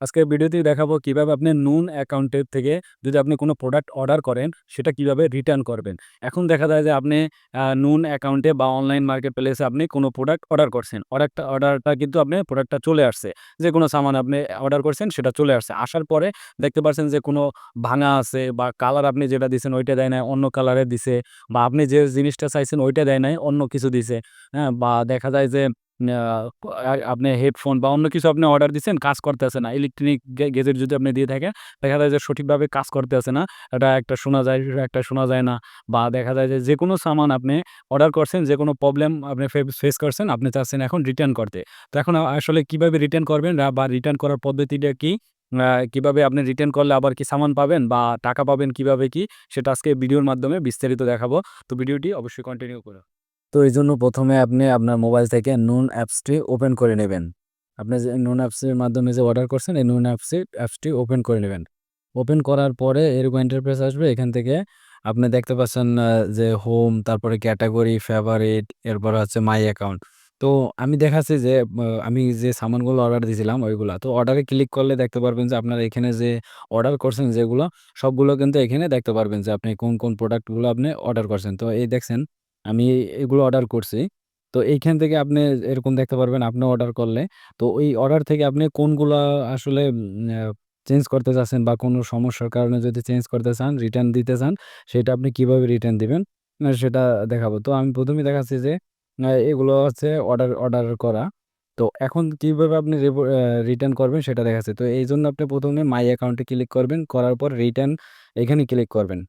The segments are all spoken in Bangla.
আজকের ভিডিওতে দেখাবো কীভাবে আপনি নুন অ্যাকাউন্টের থেকে যদি আপনি কোনো প্রোডাক্ট অর্ডার করেন সেটা কীভাবে রিটার্ন করবেন। এখন দেখা যায় যে আপনি নুন অ্যাকাউন্টে বা অনলাইন মার্কেট প্লেসে আপনি কোনো প্রোডাক্ট অর্ডার করছেন। অর্ডারটা অর্ডারটা কিন্তু আপনি প্রোডাক্টটা চলে আসছে। যে কোনো সামান আপনি অর্ডার করছেন সেটা চলে আসছে। আসার পরে দেখতে পারছেন যে কোনো ভাঙা আছে বা কালার আপনি যেটা দিছেন ওইটা দেয় নাই, অন্য কালারে দিছে বা আপনি যে জিনিসটা চাইছেন ওইটা দেয় নাই, অন্য কিছু দিছে। হ্যাঁ? বা দেখা যায় যে আপনি হেডফোন বা অন্য কিছু আপনি অর্ডার দিচ্ছেন কাজ করতেছে না। ইলেকট্রনিক গেজেট যদি আপনি দিয়ে থাকেন, দেখা যায় যে সঠিকভাবে কাজ করতেছে না। এটা একটা শোনা যায়, একটা শোনা যায় না। বা দেখা যায় যে যে কোনো সামান আপনি অর্ডার করছেন, যে কোনো প্রবলেম আপনি ফেস করছেন, আপনি চাচ্ছেন এখন রিটার্ন করতে। তো এখন আসলে কীভাবে রিটার্ন করবেন বা রিটার্ন করার পদ্ধতিটা কি? কীভাবে আপনি রিটার্ন করলে আবার কি সামান পাবেন বা টাকা পাবেন কীভাবে কি? সেটা আজকে ভিডিওর মাধ্যমে বিস্তারিত দেখাবো। তো ভিডিওটি অবশ্যই কন্টিনিউ করুন। তো এই জন্য প্রথমে আপনি আপনার মোবাইল থেকে নুন অ্যাপসটি ওপেন করে নেবেন। আপনি যে নুন অ্যাপসের মাধ্যমে যে অর্ডার করছেন, এই নুন অ্যাপসি অ্যাপসটি ওপেন করে নেবেন। ওপেন করার পরে এরকম ইন্টারফেস আসবে। এখান থেকে আপনি দেখতে পাচ্ছেন যে হোম, তারপরে ক্যাটাগরি ফেভারিট, এরপর হচ্ছে মাই অ্যাকাউন্ট। তো আমি দেখাচ্ছি যে আমি যে সামানগুলো অর্ডার দিয়েছিলাম ওইগুলো তো অর্ডারে ক্লিক করলে দেখতে পারবেন যে আপনার এখানে যে অর্ডার করছেন যেগুলো, সবগুলো কিন্তু এখানে দেখতে পারবেন যে আপনি কোন, কোন প্রোডাক্টগুলো আপনি অর্ডার করছেন। তো এই দেখছেন আমি এগুলো অর্ডার করছি। তো এইখান থেকে আপনি এরকম দেখতে পারবেন আপনি অর্ডার করলে। তো ওই অর্ডার থেকে আপনি কোনগুলা আসলে চেঞ্জ করতে চাচ্ছেন বা কোনো সমস্যার কারণে যদি চেঞ্জ করতে চান, রিটার্ন দিতে চান, সেটা আপনি কীভাবে রিটার্ন দিবেন সেটা দেখাবো। তো আমি ১ম এই দেখাচ্ছি যে এগুলো হচ্ছে অর্ডার অর্ডার করা। তো এখন কীভাবে আপনি রিটার্ন করবেন সেটা দেখাচ্ছি। তো এইজন্য আপনি ১ম এ মাই অ্যাকাউন্টে ক্লিক করবেন। করার পর রিটার্ন এখানে ক্লিক করবেন।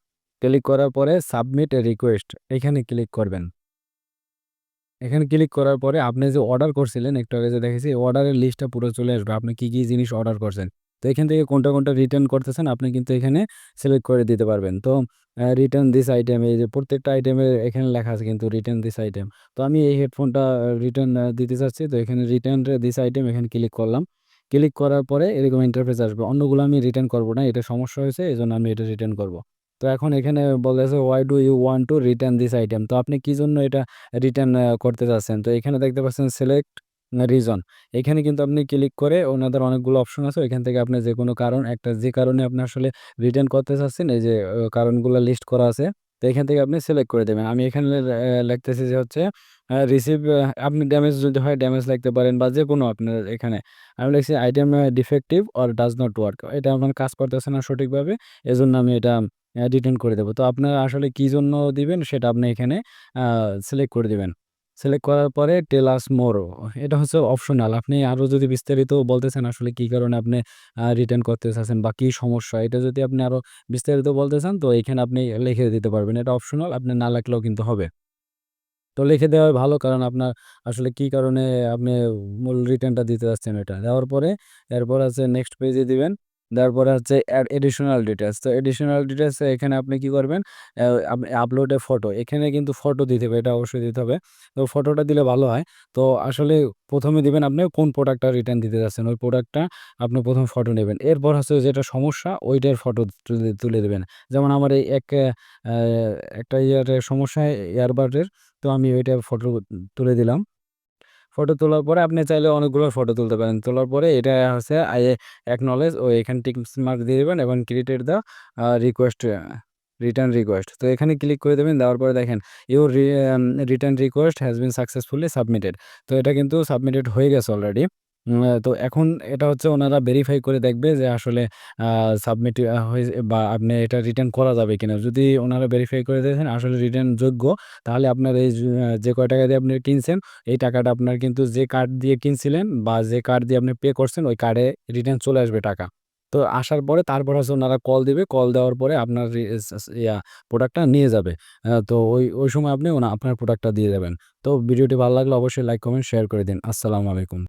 ক্লিক করার পরে সাবমিট রিকোয়েস্ট এখানে ক্লিক করবেন। এখানে ক্লিক করার পরে আপনি যে অর্ডার করছিলেন একটু আগে যে দেখেছি অর্ডারের লিস্টটা পুরো চলে আসবে। আপনি কী কী জিনিস অর্ডার করছেন। তো এখান থেকে কোনটা, কোনটা রিটার্ন করতেছেন আপনি কিন্তু এখানে সিলেক্ট করে দিতে পারবেন। তো রিটার্ন দিস আইটেম এই যে প্রত্যেকটা আইটেমের এখানে লেখা আছে কিন্তু রিটার্ন দিস আইটেম। তো আমি এই হেডফোনটা রিটার্ন দিতে চাচ্ছি। তো এখানে রিটার্ন দিস আইটেম এখানে ক্লিক করলাম। ক্লিক করার পরে এরকম ইন্টারফেস আসবে। অন্যগুলো আমি রিটার্ন করব না। এটা সমস্যা হয়েছে এজন্য আমি এটা রিটার্ন করব। তো এখন এখানে বলতেছে why do you want to return this item? তো আপনি কি জন্য এটা রিটার্ন করতে চাচ্ছেন? তো এখানে দেখতে পাচ্ছেন সিলেক্ট রিজন। এখানে কিন্তু আপনি ক্লিক করে ওনাদের অনেকগুলো অপশন আছে। ওইখান থেকে আপনি যে কোনো কারণ, একটা যে কারণে আপনি আসলে রিটার্ন করতে চাচ্ছেন এই যে কারণগুলো লিস্ট করা আছে। তো এখান থেকে আপনি সিলেক্ট করে দেবেন আমি এখানে লিখতেছি যে হচ্ছে রিসিভ আপনি ড্যামেজ যদি হয় ড্যামেজ লিখতে পারেন বা যে কোনো আপনার এখানে। আমি লিখছি item defective or does not work. এটা আমার কাজ করতেছে না সঠিকভাবে। এজন্য আমি এটা রিটার্ন করে দেব। তো আপনারা আসলে কি জন্য দিবেন সেটা আপনি এখানে সিলেক্ট করে দিবেন। সিলেক্ট করার পরে টেল আস মোর এটা হচ্ছে অপশনাল। আপনি আরও যদি বিস্তারিত বলতে চান আসলে কি কারণে আপনি রিটার্ন করতে চাচ্ছেন বা কি সমস্যা, এটা যদি আপনি আরও বিস্তারিত বলতে চান তো এখানে আপনি লিখে দিতে পারবেন। এটা অপশনাল আপনি না লাগলেও কিন্তু হবে। তো লিখে দেওয়াই ভালো, কারণ আপনার আসলে কি কারণে আপনি মূল রিটার্নটা দিতে চাচ্ছেন এটা। দেওয়ার পরে, এরপর আছে নেক্সট পেজে দিবেন। দেওয়ার পরে হচ্ছে এডিশনাল ডিটেলস তো এডিশনাল ডিটেইলস এ এখানে আপনি কি করবেন? Upload photo. এখানে কিন্তু ফটো দিতে হবে। এটা অবশ্যই দিতে হবে। তো ফটোটা দিলে ভালো হয়। তো আসলে ১ম এ দিবেন আপনি কোন প্রোডাক্টটা রিটার্ন দিতে যাচ্ছেন। ওই প্রোডাক্টটা আপনি প্রথম ফটো নেবেন এরপর হচ্ছে যেটা সমস্যা, ওইটার ফটো তুলে দিবেন। যেমন আমার এই এক একটা ইয়ারের সমস্যা, ইয়ারবাডের। তো আমি ওইটার ফটো তুলে দিলাম। ফটো তোলার পরে আপনি চাইলে অনেকগুলো ফটো তুলতে পারেন। তোলার পরে এটা হচ্ছে আই অ্যাকনলেজ ও এখানে টিক মার্ক দিয়ে দেবেন এবং created the request return request. তো এখানে ক্লিক করে দেবেন, দেওয়ার পরে দেখেন your return request has been successfully submitted. তো এটা কিন্তু সাবমিটেড হয়ে গেছে অলরেডি। তো এখন এটা হচ্ছে ওনারা ভেরিফাই করে দেখবে যে আসলে সাবমিট আ হয়েছে বা আপনি এটা রিটার্ন করা যাবে কিনা। যদি ওনারা ভেরিফাই করে দেখেন আসলে রিটার্ন যোগ্য তাহলে আপনার এই যে কয় টাকা দিয়ে আপনি কিনছেন এই টাকাটা আপনার কিন্তু যে কার্ড দিয়ে কিনছিলেন বা যে কার্ড দিয়ে আপনি পে করছেন ওই কার্ডে রিটার্ন চলে আসবে টাকা। তো আসার পরে তারপর হচ্ছে ওনারা কল দিবে। কল দেওয়ার পরে আপনার ইয়া প্রোডাক্টটা নিয়ে যাবে। তো ওই, ওই সময় আপনি ওনা আপনার প্রোডাক্টটা দিয়ে যাবেন। তো ভিডিওটি ভালো লাগলে অবশ্যই লাইক, কমেন্ট, শেয়ার করে দিন। আসসালামু আলাইকুম।